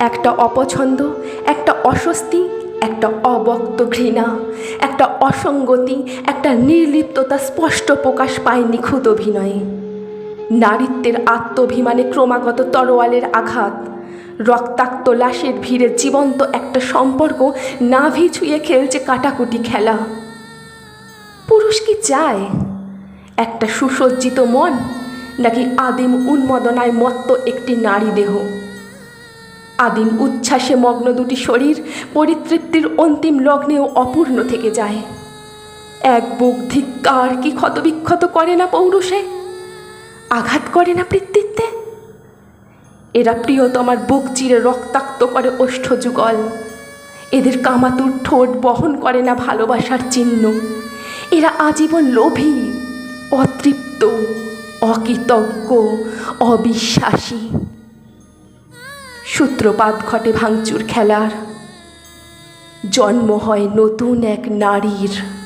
একটা অপছন্দ, একটা অস্বস্তি, একটা অবক্ত ঘৃণা, একটা অসঙ্গতি, একটা নির্লিপ্ততা স্পষ্ট প্রকাশ পায় নিখুঁত অভিনয়ে। নারীত্বের আত্মভিমানে ক্রমাগত তরোয়ালের আঘাত, রক্তাক্ত লাশের ভিড়ে জীবন্ত একটা সম্পর্ক নাভি ছুঁয়ে খেলছে কাটাকুটি খেলা। পুরুষ কি চায়? একটা সুসজ্জিত মন নাকি আদিম উন্মদনায় মত্ত একটি নারী দেহ? আদিম উচ্ছ্বাসে মগ্ন দুটি শরীর পরিতৃপ্তির অন্তিম লগ্নেও অপূর্ণ থেকে যায়। এক বুক ধিক্কার কি ক্ষতবিক্ষত করে না পৌরুষে? আঘাত করে না পৃথিবীতে এরা প্রিয়তমার বুক চিরে রক্তাক্ত করে ওষ্ঠ যুগল এদের কামাতুর ঠোঁট বহন করে না ভালোবাসার চিহ্ন। এরা আজীবন লোভী, অতৃপ্ত, অকৃতজ্ঞ, অবিশ্বাসী। সূত্রপাত ঘটে ভাঙচুর খেলার। জন্ম হয় নতুন এক নারীর।